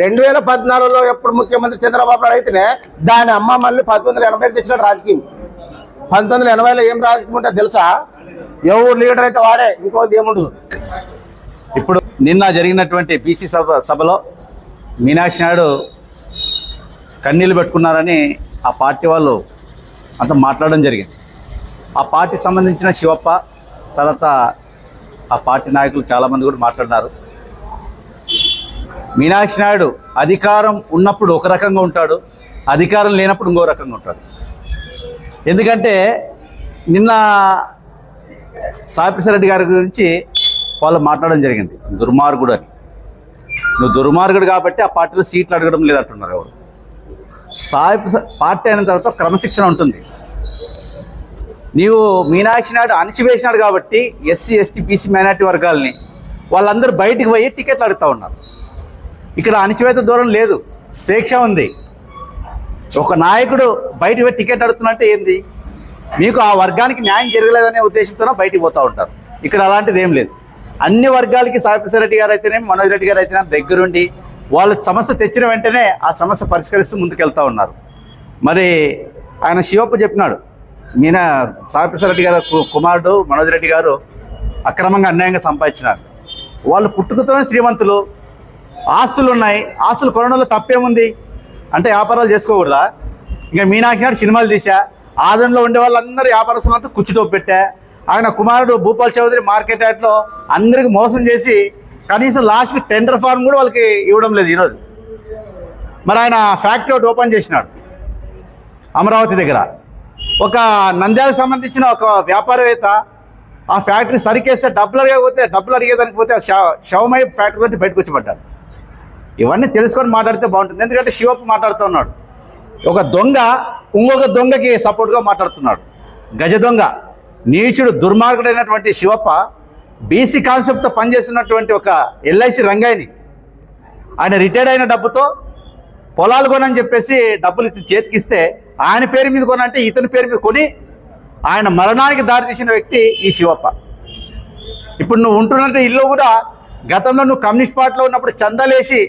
రెండు వేల పద్నాలుగులో ఎప్పుడు ముఖ్యమంత్రి చంద్రబాబు నాయుడు అయితేనే దాని అమ్మ మళ్ళీ పంతొమ్మిది వందల తెచ్చిన రాజకీయం. పంతొమ్మిది వందల ఎనభైలో ఏం రాజకీయం ఉంటే తెలుసా? ఎవరు లీడర్ అయితే వాడే ఇంకోది ఏముండదు. ఇప్పుడు నిన్న జరిగినటువంటి బీసీ సభ సభలో మీనాక్షి నాయుడు కన్నీళ్ళు పెట్టుకున్నారని ఆ పార్టీ వాళ్ళు అంత మాట్లాడడం జరిగింది. ఆ పార్టీ సంబంధించిన శివప్ప తర్వాత ఆ పార్టీ నాయకులు చాలామంది కూడా మాట్లాడినారు. మీనాక్షి నాయుడు అధికారం ఉన్నప్పుడు ఒక రకంగా ఉంటాడు అధికారం లేనప్పుడు ఇంకో రకంగా ఉంటాడు. ఎందుకంటే నిన్న సాపిసిరెడ్డి గారి గురించి వాళ్ళు మాట్లాడడం జరిగింది. దుర్మార్గుడు అని. నువ్వు దుర్మార్గుడు కాబట్టి ఆ పార్టీలో సీట్లు అడగడం లేదంటున్నారు ఎవరు. సాయి పార్టీ అయిన తర్వాత క్రమశిక్షణ ఉంటుంది. నీవు మీనాక్షి నాయుడు అణిచివేసినాడు కాబట్టి ఎస్సీ ఎస్టీ బీసీ మైనార్టీ వర్గాలని వాళ్ళందరూ బయటికి పోయి టికెట్లు అడుగుతూ ఉన్నారు. ఇక్కడ అణిచివేత దూరం లేదు. స్వేచ్ఛ ఉంది. ఒక నాయకుడు బయట పోయి టికెట్ అడుగుతున్నట్టే ఏంది? మీకు ఆ వర్గానికి న్యాయం జరగలేదనే ఉద్దేశంతో బయటికి పోతూ ఉంటారు. ఇక్కడ అలాంటిది ఏం లేదు. అన్ని వర్గాలకి సాయిప్రసాద్ రెడ్డి గారు అయితేనేమి మనోజ్ రెడ్డి గారు అయితేనే దగ్గరుండి వాళ్ళ సమస్య తెచ్చిన వెంటనే ఆ సమస్య పరిష్కరిస్తూ ముందుకెళ్తూ ఉన్నారు. మరి ఆయన శివప్ప చెప్పినాడు. మీన సాయిప్రసాద్ రెడ్డి గారు కు- కుమారుడు మనోజ్ రెడ్డి గారు అక్రమంగా అన్యాయంగా సంపాదించినారు. వాళ్ళు పుట్టుకతోనే శ్రీమంతులు. ఆస్తులు ఉన్నాయి ఆస్తులు కొనడంలో తప్పేముంది? అంటే వ్యాపారాలు చేసుకోకూడదా? ఇంకా మీనాక్షి నాడు సినిమాలు తీసా ఆదంలో ఉండే వాళ్ళందరూ వ్యాపారస్తులంతా కుచ్చుటోపు పెట్టా. ఆయన కుమారుడు భూపాల్ చౌదరి మార్కెట్ యార్డ్లో అందరికి మోసం చేసి కనీసం లాస్ట్కి టెండర్ ఫార్మ్ కూడా వాళ్ళకి ఇవ్వడం లేదు ఈరోజు. మరి ఆయన ఫ్యాక్టరీ ఒకటి ఓపెన్ చేసినాడు అమరావతి దగ్గర. ఒక నంద్యాలకు సంబంధించిన ఒక వ్యాపారవేత్త ఆ ఫ్యాక్టరీ సరికేస్తే డబ్బులు అడిగకపోతే డబ్బులు అడిగేదానికి పోతే ఆ శవమై ఫ్యాక్టరీ బట్టి బయటకు వచ్చి పడ్డాడు. ఇవన్నీ తెలుసుకొని మాట్లాడితే బాగుంటుంది. ఎందుకంటే శివప్ప మాట్లాడుతూ ఉన్నాడు. ఒక దొంగ ఇంకొక దొంగకి సపోర్ట్గా మాట్లాడుతున్నాడు. గజ దొంగ నీచుడు దుర్మార్గుడైనటువంటి శివప్ప బీసీ కాన్సెప్ట్తో పనిచేస్తున్నటువంటి ఒక ఎల్ఐసి రంగాయిని. ఆయన రిటైర్డ్ అయిన డబ్బుతో పొలాలు కొనని చెప్పేసి డబ్బులు ఇచ్చి చేతికిస్తే ఆయన పేరు మీద కొనంటే ఇతని పేరు మీద కొని ఆయన మరణానికి దారితీసిన వ్యక్తి ఈ శివప్ప. ఇప్పుడు నువ్వు ఉంటున్నట్టు ఇల్లు కూడా గతంలో నువ్వు కమ్యూనిస్ట్ పార్టీలో ఉన్నప్పుడు చందలేసి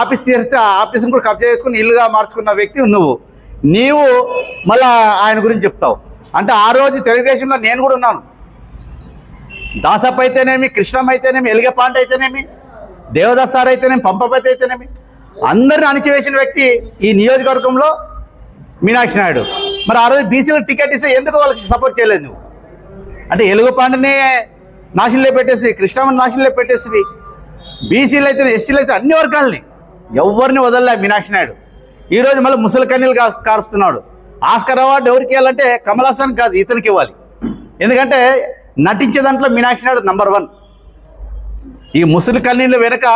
ఆఫీస్ తీస్తే ఆ ఆఫీస్ని కూడా కబ్జా చేసుకుని ఇల్లుగా మార్చుకున్న వ్యక్తి నువ్వు. నీవు మళ్ళా ఆయన గురించి చెప్తావు. అంటే ఆ రోజు తెలుగుదేశంలో నేను కూడా ఉన్నాను. దాసప్ అయితేనేమి కృష్ణం అయితేనేమి ఎలిగపాండ్ అయితేనేమి దేవదాస్ సార్ అయితేనేమి పంపపతి అయితేనేమి అందరిని అణిచివేసిన వ్యక్తి ఈ నియోజకవర్గంలో మీనాక్షి నాయుడు. మరి ఆ రోజు బీసీలకు టికెట్ ఇస్తే ఎందుకు వాళ్ళకి సపోర్ట్ చేయలేదు నువ్వు? అంటే ఎలుగుపాండనే నాశనంలో పెట్టేసి కృష్ణమ్మని నాశనంలో పెట్టేసి బీసీలు అయితే ఎస్సీలు అయితే అన్ని వర్గాలని ఎవరిని వదలలే మీనాక్షి నాయుడు. ఈరోజు మళ్ళీ ముసలి కన్నీలు కా కారుస్తున్నాడు. ఆస్కర్ అవార్డు ఎవరికి ఇవ్వాలంటే కమల్ హాసన్ కాదు ఇతనికి ఇవ్వాలి. ఎందుకంటే నటించే దాంట్లో మీనాక్షి నాయుడు నంబర్ వన్ ఈ ముసలి కన్నీళ్ళ వెనుక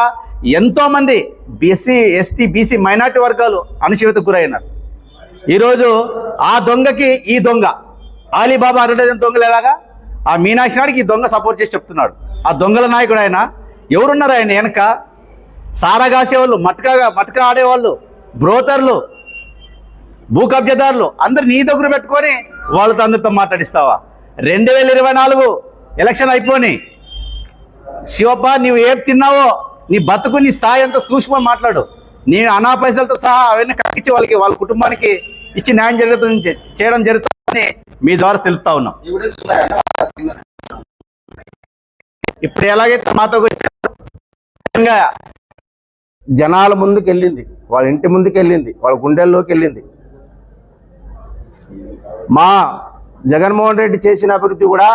ఎంతోమంది బీసీ ఎస్టీ బీసీ మైనార్టీ వర్గాలు అణచివేత గురైనారు. ఈరోజు ఆ దొంగకి ఈ దొంగ అలీబాబా అడ్వర్టైజింగ్ దొంగలు ఎలాగా? ఆ మీనాక్షి నాయుడికి ఈ దొంగ సపోర్ట్ చేసి చెప్తున్నాడు. ఆ దొంగల నాయకుడు ఆయన ఎవరున్నారు ఆయన వెనక? సారా కాసేవాళ్ళు మట్కా మట్కా ఆడేవాళ్ళు బ్రోకర్లు భూ కబ్జాదారులు అందరు నీ దగ్గర పెట్టుకొని వాళ్ళతో అందరితో మాట్లాడిస్తావా? రెండు వేల ఇరవై నాలుగు ఎలక్షన్ అయిపోయి శివప్ప నీవు ఏం తిన్నావో నీ బతుకు నీ స్థాయి అంతా చూసుకొని మాట్లాడు. నీ అనా పైసలతో సహా అవన్నీ కట్టించి వాళ్ళకి వాళ్ళ కుటుంబానికి ఇచ్చి న్యాయం జరుగుతుంది చేయడం జరుగుతుందని మీ ద్వారా తెలుపుతా ఉన్నాం. ఇప్పుడు ఎలాగైతే మాతో వచ్చారో నిజంగా జనాల ముందుకు వెళ్ళింది వాళ్ళ ఇంటి ముందుకు వెళ్ళింది వాళ్ళ గుండెల్లోకి వెళ్ళింది మా జగన్మోహన్ రెడ్డి చేసిన అభివృద్ధి కూడా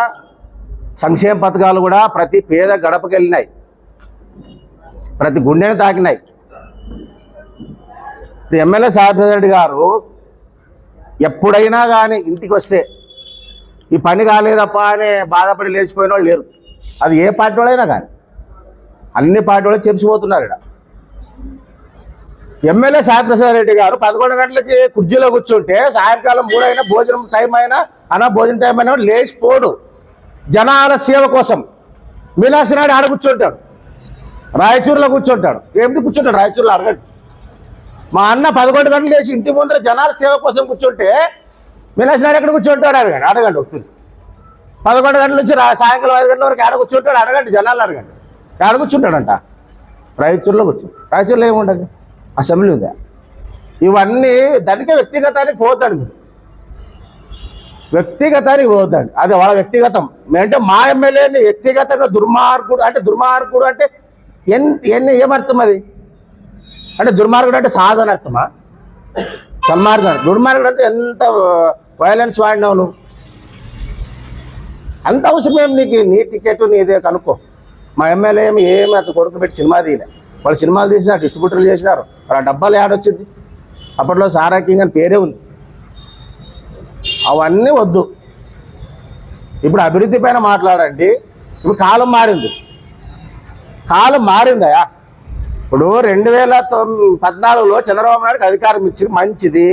సంక్షేమ పథకాలు కూడా ప్రతి పేద గడపకి వెళ్ళినాయి ప్రతి గుండెని తాకినాయి. ఎమ్మెల్యే సాహిబ్ రెడ్డి గారు ఎప్పుడైనా కానీ ఇంటికి వస్తే ఈ పని కాలేదప్ప అని బాధపడి లేచిపోయిన వాళ్ళు లేరు. అది ఏ పార్టీ వాళ్ళైనా కానీ అన్ని పార్టీ వాళ్ళు చెప్పిపోతున్నారు ఇక్కడ ఎమ్మెల్యే సాయిప్రసాద్ రెడ్డి గారు పదకొండు గంటలకి కుర్చీలో కూర్చుంటే సాయంకాలం మూడైనా భోజనం టైం అయినా అనా భోజనం టైం అయినా లేచిపోడు జనాల సేవ కోసం. మీనాక్షి నాయుడు ఆడ కూర్చుంటాడు. రాయచూరులో కూర్చుంటాడు. ఏమిటి కూర్చుంటాడు? రాయచూరులో అడగండి. మా అన్న పదకొండు గంటలు లేచి ఇంటి ముందర జనాల సేవ కోసం కూర్చుంటే మీనాక్షి నాయుడు ఎక్కడ కూర్చుంటాడు? అడగండి. అడగండి వస్తుంది పదకొండు గంటల నుంచి సాయంకాలం ఐదు గంటల వరకు ఆడ కూర్చుంటాడు. అడగండి జనాలు అడగండి. ఆడ కూర్చుంటాడంట. రాయచూరులో కూర్చుంటాడు రాయచూరులో ఏముండదు? అసెంబ్లీ ఉందా? ఇవన్నీ దానికే వ్యక్తిగతానికి పోతాడు మీరు వ్యక్తిగతానికి పోతాడు అది వాళ్ళ వ్యక్తిగతం. అంటే మా ఎమ్మెల్యేని వ్యక్తిగతంగా దుర్మార్గుడు అంటే దుర్మార్గుడు అంటే ఎన్ ఎన్ని ఏమర్థం అది? అంటే దుర్మార్గుడు అంటే సాధన అర్థమా? సన్మార్గం. దుర్మార్గుడు అంటే ఎంత వైలెన్స్ వాడినావు నువ్వు అంత అవసరమేం నీకు? నీ టికెట్ నీదే కనుక్కో. మా ఎమ్మెల్యే ఏమి ఏమి అతను కొడుకు పెట్టి సినిమా తీయలే. వాళ్ళు సినిమాలు తీసినారు డిస్ట్రిబ్యూటర్లు చేసినారు. వాళ్ళ డబ్బాలు ఏడొచ్చింది అప్పట్లో సారా కింగ్ అని పేరే ఉంది. అవన్నీ వద్దు. ఇప్పుడు అభివృద్ధి పైన మాట్లాడండి. ఇప్పుడు కాలం మారింది. కాలం మారిందయా ఇప్పుడు రెండు వేల పద్నాలుగులో చంద్రబాబు నాయుడుకి అధికారం ఇచ్చి మంచిది.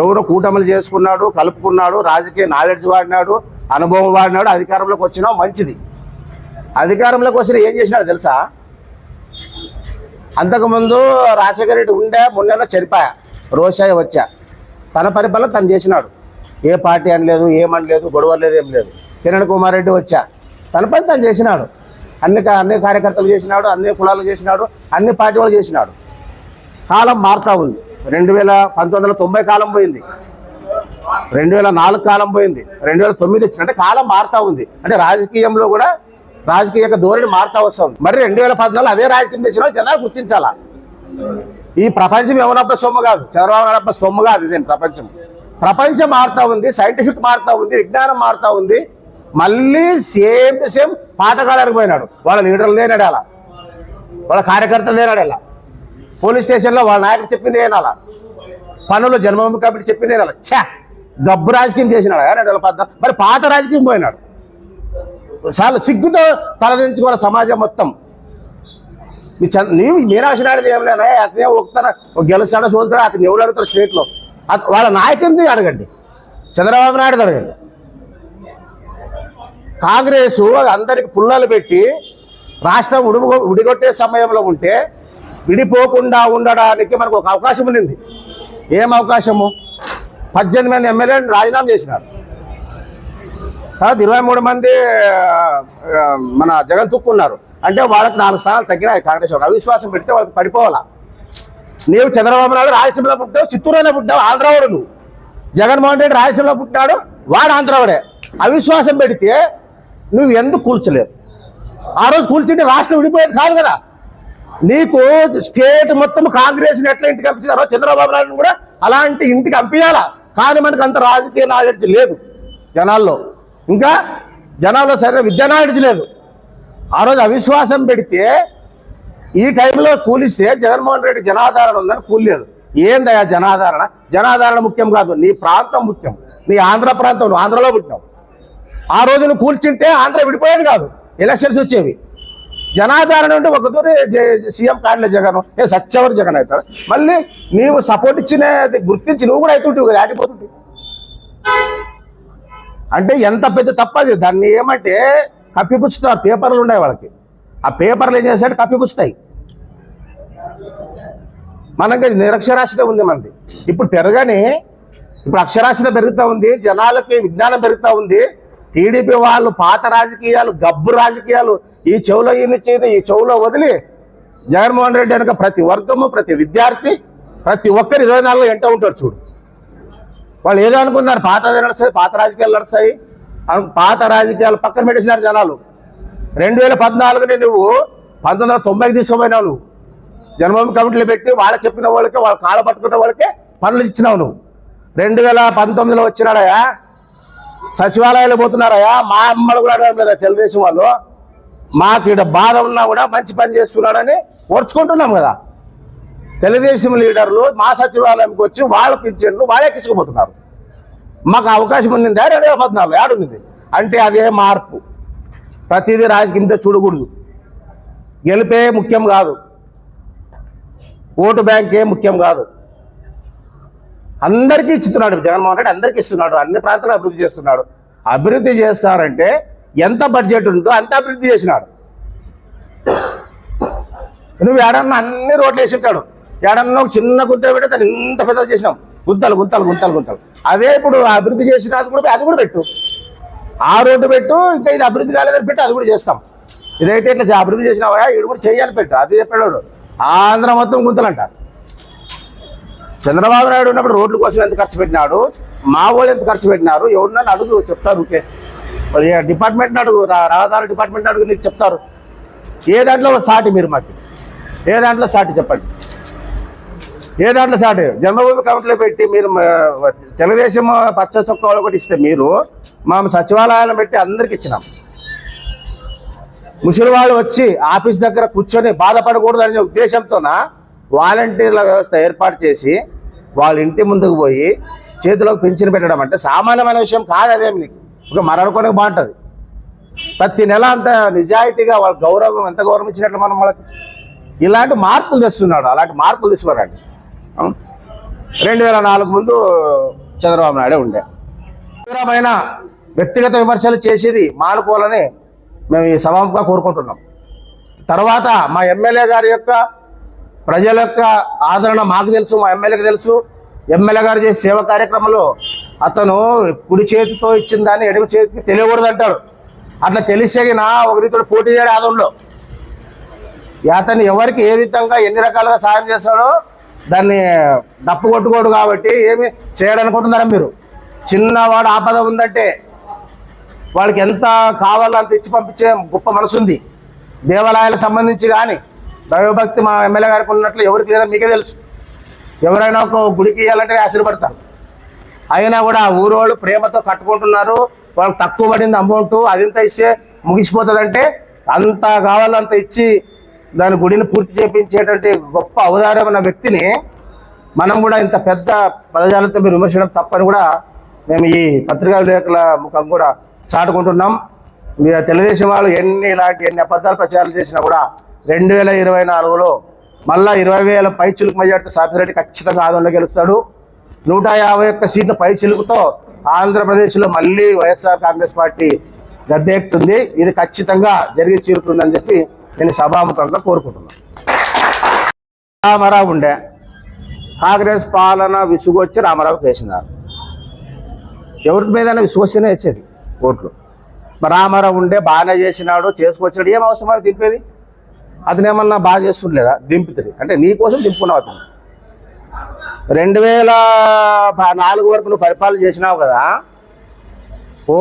ఎవరో కూటములు చేసుకున్నాడు కలుపుకున్నాడు రాజకీయ నాలెడ్జ్ వాడినాడు అనుభవం వాడినాడు అధికారంలోకి వచ్చినా మంచిది. అధికారంలోకి వచ్చిన ఏం చేసినాడు తెలుసా? అంతకుముందు రాజశేఖర రెడ్డి ఉండే మొన్నలో చనిపోయా రోషాయ వచ్చా. తన పరిపాలన తను చేసినాడు. ఏ పార్టీ అనలేదు ఏమనలేదు గొడవ లేదు ఏం లేదు. కిరణ్ కుమార్ రెడ్డి వచ్చా. తన పని తను చేసినాడు. అన్ని కా- అన్ని కార్యకర్తలు చేసినాడు అన్ని కులాలు చేసినాడు అన్ని పార్టీ వాళ్ళు చేసినాడు. కాలం మారుతూ ఉంది. రెండు వేల పంతొమ్మిది వందల తొంభై కాలం పోయింది. రెండు వేల నాలుగు కాలం పోయింది. రెండు వేల తొమ్మిది వచ్చింది. అంటే కాలం మారుతా ఉంది. అంటే రాజకీయంలో కూడా రాజకీయ ధోరణి మారుతా వస్తాం మరి రెండు వేల పద్నాలుగు అదే రాజకీయం చేసిన వాళ్ళు జనాలు గుర్తించాలా? ఈ ప్రపంచం ఏమన్నప్ప సొమ్ము కాదు. చంద్రబాబు నాయుడు సొమ్ము కాదు ఇదే ప్రపంచం. ప్రపంచం మారుతా ఉంది సైంటిఫిక్ మారుతా ఉంది విజ్ఞానం మారుతా ఉంది. మళ్ళీ సేమ్ టు సేమ్ పాతకాలానికి పోయినాడు. వాళ్ళ లీడర్లు లేనాడు అలా వాళ్ళ కార్యకర్తలు లేనాడు పోలీస్ స్టేషన్లో వాళ్ళ నాయకుడు చెప్పింది ఏనాలా పనులు జన్మభూమి కమిటీ చెప్పింది ఏనాలా ఛా! గబ్బు రాజకీయం చేసినాడు? రెండు వేల పద్నాలుగు. మరి పాత రాజకీయం పోయినాడు. చాలా సిగ్గుతో తలదించుకోవాలి సమాజం మొత్తం. మీ చంద్ర నీవు మీనాక్షి నాయుడు ఏం లేనా అతనే ఒక్కన గెలుస్తాడో చూస్తాడో అతను ఎవరు అడుగుతారు స్టేట్లో అత- వాళ్ళ నాయకుడిని అడగండి. చంద్రబాబు నాయుడు అడగండి. కాంగ్రెస్ అందరికి పుల్లలు పెట్టి రాష్ట్రం ఉడుగు ఉడిగొట్టే సమయంలో ఉంటే విడిపోకుండా ఉండడానికి మనకు ఒక అవకాశం ఉండింది ఏం అవకాశము? పద్దెనిమిది మంది ఎమ్మెల్యేలు రాజీనామా చేసినారు. తర్వాత ఇరవై మూడు మంది మన జగన్ తుక్కున్నారు. అంటే వాళ్ళకి నాలుగు స్థానాలు తగ్గినాయి కాంగ్రెస్ వాళ్ళకి అవిశ్వాసం పెడితే వాళ్ళకి పడిపోవాలా? నీవు చంద్రబాబు నాయుడు రాయలసీమలో పుట్టావు చిత్తూరులోనే పుట్టావు ఆంధ్రవాడు నువ్వు. జగన్మోహన్ రెడ్డి రాయలసీమలో పుట్టాడు వాడు ఆంధ్రవాడే. అవిశ్వాసం పెడితే నువ్వు ఎందుకు కూల్చలేదు ఆ రోజు కూల్చుంటే రాష్ట్రం విడిపోయేది కాదు కదా. నీకు స్టేట్ మొత్తం కాంగ్రెస్ ఎట్లా ఇంటికి పంపించారో చంద్రబాబు నాయుడు కూడా అలాంటి ఇంటికి పంపించాలా? కానీ మనకు అంత రాజకీయ నాలెడ్జ్ లేదు జనాల్లో. ఇంకా జనాల్లో సరైన విద్య నాలెడ్జ్ లేదు. ఆ రోజు అవిశ్వాసం పెడితే ఈ టైంలో కూలిస్తే జగన్మోహన్ రెడ్డి జనాధారణ ఉందని కూలలేదు. ఏందయ్యా జనాధారణ? జనాధారణ ముఖ్యం కాదు. నీ ప్రాంతం ముఖ్యం. నీ ఆంధ్ర ప్రాంతం నువ్వు ఆంధ్రలో పుట్టినావు. ఆ రోజు నువ్వు కూల్చింటే ఆంధ్ర విడిపోయేది కాదు. ఎలక్షన్స్ వచ్చేవి. జనాధారణ ఉంటే ఒక దూరం సీఎం కాడలే జగన్. ఏ సత్యవరి జగన్ అవుతాడు. మళ్ళీ నీవు సపోర్ట్ ఇచ్చినది గుర్తించి నువ్వు కూడా అవుతుంటావు కదా ఆటిపోతుంటావు. అంటే ఎంత పెద్ద తప్పది దాన్ని ఏమంటే కప్పిపుచ్చుతారు పేపర్లు ఉన్నాయి వాళ్ళకి. ఆ పేపర్లు ఏం చేస్తాయంటే కప్పిపుచ్చుతాయి మనకి నిరక్షరాస్యత ఉంది మనది. ఇప్పుడు పెరగని ఇప్పుడు అక్షరాస్యత పెరుగుతూ ఉంది జనాలకి విజ్ఞానం పెరుగుతూ ఉంది. టీడీపీ వాళ్ళు పాత రాజకీయాలు గబ్బు రాజకీయాలు ఈ చెవులో ఈయనిచ్చేది ఈ చెవులో వదిలి జగన్మోహన్ రెడ్డి అనగా ప్రతి వర్గము ప్రతి విద్యార్థి ప్రతి ఒక్కరు ఇరవై నాలుగు ఎంట ఉంటాడు చూడు. వాళ్ళు ఏదో అనుకున్నారు పాత నడుస్తాయి పాత రాజకీయాలు నడుస్తాయి. పాత రాజకీయాలు పక్కన పెట్టేసినారు జనాలు. రెండు వేల పద్నాలుగుని నువ్వు పంతొమ్మిది వందల తొంభైకి తీసుకుపోయినావు నువ్వు. జన్మభూమి కమిటీలు పెట్టి వాళ్ళ చెప్పిన వాళ్ళకే వాళ్ళ కాళ్ళ పట్టుకున్న వాళ్ళకే పనులు ఇచ్చినావు నువ్వు. రెండు వేల పంతొమ్మిదిలో వచ్చినాడయా సచివాలయాలు పోతున్నారయ్యా. మా అమ్మలు కూడా అడగడం లేదా తెలుగుదేశం వాళ్ళు. మాకు ఇక్కడ బాధ ఉన్నా కూడా మంచి పని చేస్తున్నాడని ఓర్చుకుంటున్నాం కదా. తెలుగుదేశం లీడర్లు మా సచివాలయంకి వచ్చి వాళ్ళ పింఛన్లు వాళ్ళే ఎక్కించుకుపోతున్నారు మాకు అవకాశం ఉండిందా? రెండు వేల పద్నాలుగు ఏడుంది. అంటే అదే మార్పు. ప్రతిదీ రాజకీయంతో చూడకూడదు. గెలిపే ముఖ్యం కాదు. ఓటు బ్యాంకే ముఖ్యం కాదు. అందరికీ ఇస్తున్నాడు జగన్మోహన్ రెడ్డి అందరికీ ఇస్తున్నాడు. అన్ని ప్రాంతాలు అభివృద్ధి చేస్తున్నాడు. అభివృద్ధి చేస్తారంటే ఎంత బడ్జెట్ ఉందో అంత అభివృద్ధి చేసినాడు. నువ్వు ఏడన్నా అన్ని రోడ్లు వేసి ఉంటాడు. ఏడన్నా ఒక చిన్న గుంత పెట్టి దాన్ని ఇంత పెద్ద చేసినాం. గుంతలు గుంతలు గుంతలు గుంతలు. అదే ఇప్పుడు అభివృద్ధి చేసిన అది కూడా అది కూడా పెట్టు. ఆ రోడ్డు పెట్టు ఇంకా ఇది అభివృద్ధి కాలేదని పెట్టి అది కూడా చేస్తాం. ఇదైతే ఇట్లా అభివృద్ధి చేసినావా? ఈడు కూడా చేయాలి పెట్టు. అది చెప్పాడు ఆంధ్ర మొత్తం గుంతలంట. చంద్రబాబు నాయుడు ఉన్నప్పుడు రోడ్ల కోసం ఎంత ఖర్చు పెట్టినాడు? మా వాళ్ళు ఎంత ఖర్చు పెట్టినారు? ఎవరినైనా అడుగు చెప్తారు. ఓకే. డిపార్ట్మెంట్ అడుగు. రహదారుల డిపార్ట్మెంట్ అడుగు నీకు చెప్తారు. ఏ దాంట్లో సాటి మీరు మాకు? ఏ దాంట్లో సాటి చెప్పండి? ఏ దాంట్లో సాటి? జన్మభూమి కౌంట్లో పెట్టి మీరు తెలుగుదేశం పచ్చ చొక్కాలు వాళ్ళు ఇస్తే మీరు మా సచివాలయాలను పెట్టి అందరికి ఇచ్చినాం. ముసలి వాళ్ళు వచ్చి ఆఫీస్ దగ్గర కూర్చొని బాధపడకూడదు అనే ఉద్దేశంతోన వాలంటీర్ల వ్యవస్థ ఏర్పాటు చేసి వాళ్ళ ఇంటి ముందుకు పోయి చేతిలోకి పెన్షన్ పెట్టడం అంటే సామాన్యమైన విషయం కాదు అదేమి నీకు? ఒక మరడుకోవడానికి బాగుంటుంది. ప్రతి నెల అంత నిజాయితీగా వాళ్ళ గౌరవం ఎంత గౌరవం ఇచ్చినట్లు మనం వాళ్ళకి? ఇలాంటి మార్పులు తెస్తున్నాడు అలాంటి మార్పులు తీసుకురండి. రెండు వేల నాలుగు ముందు చంద్రబాబు నాయుడే ఉండే. తీవ్రమైన వ్యక్తిగత విమర్శలు చేసేది మానుకోవాలని మేము ఈ సభాముగా కోరుకుంటున్నాం. తర్వాత మా ఎమ్మెల్యే గారి యొక్క ప్రజల యొక్క ఆదరణ మాకు తెలుసు మా ఎమ్మెల్యేకి తెలుసు. ఎమ్మెల్యే గారు చేసే సేవ కార్యక్రమంలో అతను కుడి చేతితో ఇచ్చిన దాన్ని ఎడమ చేతికి తెలియకూడదు అంటాడు అట్లా తెలిసేగిన ఒక రీతిలో పోటీ చేయడం ఆదంలో. అతను ఎవరికి ఏ విధంగా ఎన్ని రకాలుగా సాయం చేస్తాడో దాన్ని డప్పు కొట్టుకోడు కాబట్టి ఏమి చేయడనుకుంటున్నారా మీరు? చిన్నవాడు ఆపద ఉందంటే వాడికి ఎంత కావాలో అంత ఇచ్చి పంపించే గొప్ప మనసు ఉంది. దేవాలయాలకు సంబంధించి కానీ దైవభక్తి మా ఎమ్మెల్యే గారికి ఉన్నట్లు ఎవరికి లేదా మీకే తెలుసు. ఎవరైనా ఒక గుడికి ఇవ్వాలంటే ఆశీర్పడతారు అయినా కూడా ఆ ఊరు వాళ్ళు ప్రేమతో కట్టుకుంటున్నారు. వాళ్ళకి తక్కువ పడింది అమౌంట్ అదింత ఇస్తే ముగిసిపోతుందంటే అంత కావాలో అంత ఇచ్చి దాని గుడిని పూర్తి చేపించేటువంటి గొప్ప అవదారమైన వ్యక్తిని మనం కూడా ఇంత పెద్ద పదజాలంతో మీరు విమర్శించడం తప్పని కూడా మేము ఈ పత్రికా విలేకరుల ముఖం కూడా చాటుకుంటున్నాం. మీరు తెలుగుదేశం వాళ్ళు ఎన్ని ఇలాంటి ఎన్ని అబద్ధాలు ప్రచారం చేసినా కూడా రెండు వేల ఇరవై నాలుగులో మళ్ళా ఇరవై వేల పై చిలుకు మెజార్టీ సాఫిరెడ్డి ఖచ్చితంగా ఆదంలో గెలుస్తాడు. నూట యాభై ఒక్క సీట్ల పై చిలుకుతో ఆంధ్రప్రదేశ్లో మళ్ళీ వైఎస్ఆర్ కాంగ్రెస్ పార్టీ గద్దెక్కుతుంది ఇది ఖచ్చితంగా జరిగి తీరుతుందని చెప్పి నేను సభాముఖంగా కోరుకుంటున్నాను రామారావు ఉండే. కాంగ్రెస్ పాలన విసుగొచ్చి రామారావుకి వేసినారు ఎవరి మీద విసుగొచ్చినా వేసేది ఓట్లు. మరి రామారావు ఉండే బాగానే చేసినాడు చేసుకొచ్చినాడు ఏం అవసరం అవి దింపేది? అతను ఏమన్నా బాగా చేస్తుండలేదా దింపుతుంది అంటే నీ కోసం దింపుకున్నావు అతను. రెండు వేల నాలుగు వరకు నువ్వు పరిపాలన చేసినావు కదా?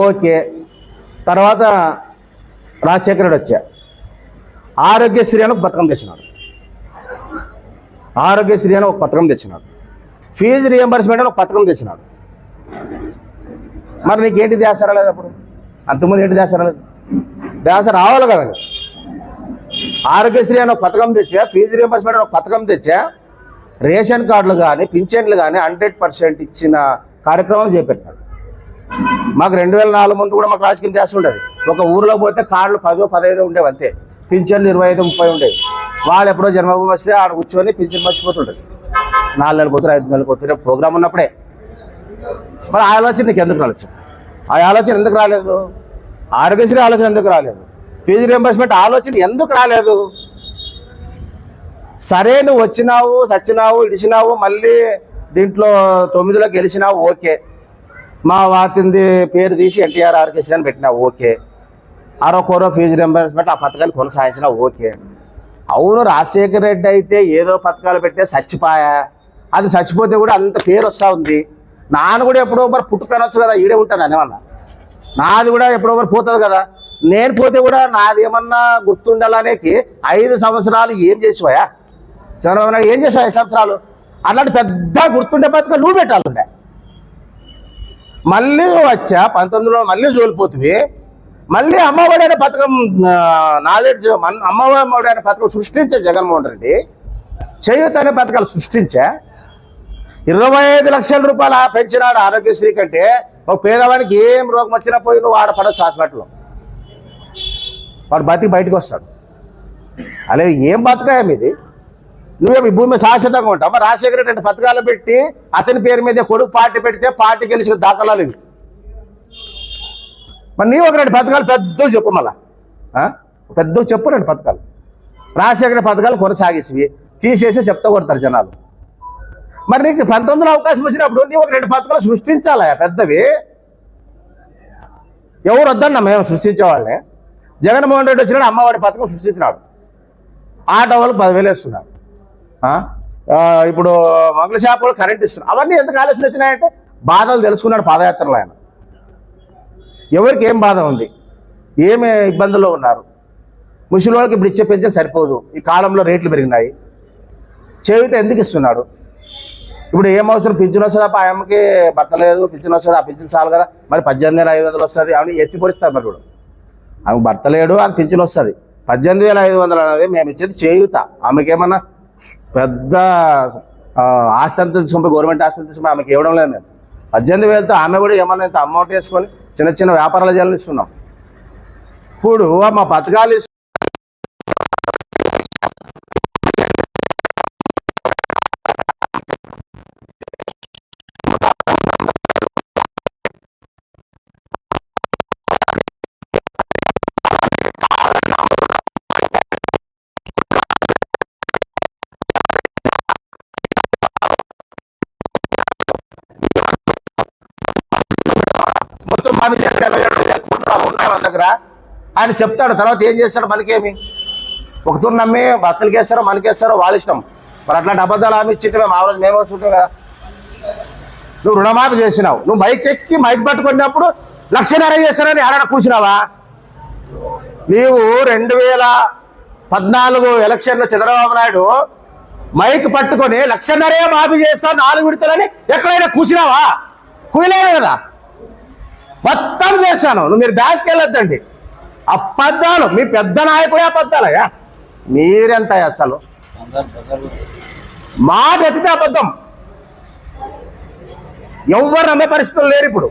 ఓకే. తర్వాత రాజశేఖరుడు వచ్చా? ఆరోగ్యశ్రీ అని ఒక పథకం తెచ్చినాడు. ఆరోగ్యశ్రీ అని ఒక పథకం తెచ్చినాడు. ఫీజు రియంబర్స్మెంట్ అని ఒక పథకం తెచ్చినాడు. మరి నీకేంటి ధ్యాస రాలేదు అప్పుడు? అంతకుముందు ఏంటి ధ్యాస రాలేదు? ధ్యాస రావాలి కదా ఆరోగ్యశ్రీ అని ఒక పథకం తెచ్చా ఫీజు రియంబర్స్మెంట్ అని ఒక పథకం తెచ్చా రేషన్ కార్డులు కానీ పింఛన్లు కానీ హండ్రెడ్ పర్సెంట్ ఇచ్చిన కార్యక్రమం చేపెట్టాడు మాకు రెండు వేల నాలుగు ముందు కూడా మాకు రాజకీయం ధ్యాస ఉండేది. ఒక ఊరిలో పోతే కార్డులు పదో పదహైదో ఉండేవి అంతే. పింఛన్లు ఇరవై ఐదు ముప్పై ఉండేవి. వాళ్ళు ఎప్పుడో జన్మభూమి వస్తే ఆడ కూర్చొని పింఛన్ మర్చిపోతుంటుంది. నాలుగు నెలలు పోతారు ఐదు నెలలు పోతారు ప్రోగ్రామ్ ఉన్నప్పుడే. మరి ఆ ఆలోచన నీకు ఎందుకు రాలేదు ఆ ఆలోచన ఎందుకు రాలేదు? ఆరోగ్యశ్రీ ఆలోచన ఎందుకు రాలేదు? ఫీజు రియంబర్స్మెంట్ ఆలోచన ఎందుకు రాలేదు? సరే నువ్వు వచ్చినావు సచ్చినావు ఇడిచినావు మళ్ళీ దీంట్లో తొమ్మిదిలో గెలిచినావు ఓకే. మా వాతింది పేరు తీసి ఎన్టీఆర్ ఆరోగ్యశ్రీ అని పెట్టినావు ఓకే. అరొకరో ఫీజు రింబర్స్మెంట్ ఆ పథకాన్ని కొనసాగించినా ఓకే. అవును రాజశేఖర రెడ్డి అయితే ఏదో పథకాలు పెట్టే చచ్చిపోయా. అది చచ్చిపోతే కూడా అంత పేరు వస్తూ ఉంది. నాన్న కూడా ఎప్పుడో మరి పుట్టుకనొచ్చు కదా ఈడే ఉంటాను అనేమన్నా నాది కూడా ఎప్పుడో మరి పోతుంది కదా. నేను పోతే కూడా నాది ఏమన్నా గుర్తుండాలనేకి ఐదు సంవత్సరాలు ఏం చేసిపోయా చంద్రబాబు నాయుడు ఏం చేసావు ఐదు సంవత్సరాలు? అలాంటి పెద్ద గుర్తుండే పథకాలు నువ్వు పెట్టాలండే మళ్ళీ వచ్చా పంతొమ్మిదిలో మళ్ళీ జోలిపోతుంది మళ్ళీ అమ్మఒడి అనే పథకం నాలెడ్జ్ మన అమ్మఒడి అనే పథకం సృష్టించే జగన్మోహన్ రెడ్డి చేయూత అనే పథకాలు సృష్టించే ఇరవై ఐదు లక్షల రూపాయలు పెంచినాడు ఆరోగ్యశ్రీ కంటే ఒక పేదవానికి ఏం రోగం వచ్చినా పోయి నువ్వు ఆడ పడవచ్చు హాస్పిటల్లో. వాడు బతికి బయటకు వస్తాడు. అలాగే ఏం బతకాయా మీది? నువ్వేమి భూమి శాశ్వతంగా ఉంటావు? రాజశేఖర రెడ్డి అంటే పథకాలు పెట్టి అతని పేరు మీద కొడుకు పార్టీ పెడితే పార్టీ గెలిచిన దాఖలాలు ఇవి. మరి నీ ఒక రెండు పథకాలు పెద్ద చెప్పు మళ్ళా. ఆ? పెద్ద చెప్పు రెండు పథకాలు. రాజశేఖర పథకాలు కొనసాగేసివి. తీసేసి చెప్తా కొడతారు జనాలు. మరి నీకు పంతొమ్మిదిలో అవకాశం వచ్చినప్పుడు నీ ఒక రెండు పథకాలు సృష్టించాలా పెద్దవి. ఎవరు వద్దన్నా మేము సృష్టించేవాళ్ళని. జగన్మోహన్ రెడ్డి వచ్చినాడు అమ్మవాడి పథకం సృష్టించినాడు. ఆటో వాళ్ళకి పదివేలు వేస్తున్నారు ఇప్పుడు మంగళ షాపులు కరెంట్ ఇస్తున్నారు అవన్నీ ఎందుకు ఆలోచన వచ్చినాయంటే బాధలు తెలుసుకున్నాడు పాదయాత్రలో ఆయన. ఎవరికి ఏం బాధ ఉంది? ఏమి ఇబ్బందుల్లో ఉన్నారు? ముసలి వాళ్ళకి ఇప్పుడు ఇచ్చే పెన్షన్ సరిపోదు. ఈ కాలంలో రేట్లు పెరిగినాయి. చేయుత ఎందుకు ఇస్తున్నాడు? ఇప్పుడు ఏం అవసరం? పింఛన్ వస్తుందా ఆ అమ్మకి భర్త లేదు పింఛన్ వస్తుంది ఆ పింఛన్ చాలు కదా. మరి పద్దెనిమిది వేల ఐదు వందలు వస్తుంది. ఆమె ఎత్తి మరి ఇప్పుడు ఆమె భర్త లేడు అని పింఛన్ వస్తుంది. పద్దెనిమిది వేల ఐదు వందలు అనేది మేము ఇచ్చేది చేయుత. ఆమెకి ఏమన్నా పెద్ద ఆస్తి అంతా తీసుకుంటే గవర్నమెంట్ ఆస్తి తీసుకుంటే ఆమెకి ఇవ్వడం లేదు మేము. పద్దెనిమిది వేలతో ఆమె కూడా ఏమన్నా ఇంత అమౌంట్ వేసుకొని చిన్న చిన్న వ్యాపారాలు చేయాలని ఇస్తున్నాం. ఇప్పుడు మా పథకాలు ఇస్తు- ఉన్నాయి మన దగ్గర. ఆయన చెప్తాడు తర్వాత ఏం చేస్తాడు మనకేమి ఒక తూరు నమ్మి భర్తలకి వేస్తారో మనకి వేస్తారో వాళ్ళ ఇష్టం. మరి అట్లాంటి అబద్ధాలు ఆమె ఇచ్చింటే మేము ఆ మేము వస్తుంటాం కదా. నువ్వు రుణమాఫీ చేసినావు. నువ్వు మైక్ ఎక్కి మైక్ పట్టుకున్నప్పుడు లక్షన్నర చేస్తారని ఎవరైనా కూర్చున్నావా నీవు రెండు వేల పద్నాలుగు ఎలక్షన్లో చంద్రబాబు నాయుడు మైక్ పట్టుకొని లక్షన్నరే మాఫీ చేస్తా నాలుగు విడతలని ఎక్కడైనా కూర్చున్నావా కూయలేదు? కదా మొత్తం చేశాను. నువ్వు మీరు బ్యాంక్కి వెళ్ళొద్దండి. అబద్ధాలు. మీ పెద్ద నాయకుడే అబద్ధాలయ్యా మీరెంత అసలు? మాట ఎత్తితే అబద్ధం. ఎవ్వరు నమ్మే పరిస్థితులు లేరు ఇప్పుడు.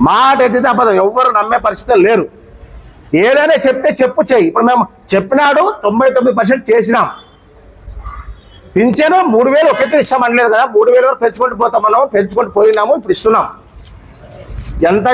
మాట ఎత్తితే అబద్ధం. ఎవ్వరు నమ్మే పరిస్థితులు లేరు. ఏదైనా చెప్తే చెప్పు చెయ్యి. ఇప్పుడు మేము చెప్పినాడు తొంభై తొమ్మిది పర్సెంట్ చేసినాం. పింఛను మూడు వేలు ఒకే ఇస్తామనలేదు కదా. మూడు వేల వరకు పెంచుకుంటూ పోతాం మనం పెంచుకుంటూ పోయినాము ఇప్పుడు ఇస్తున్నాం. ఎంత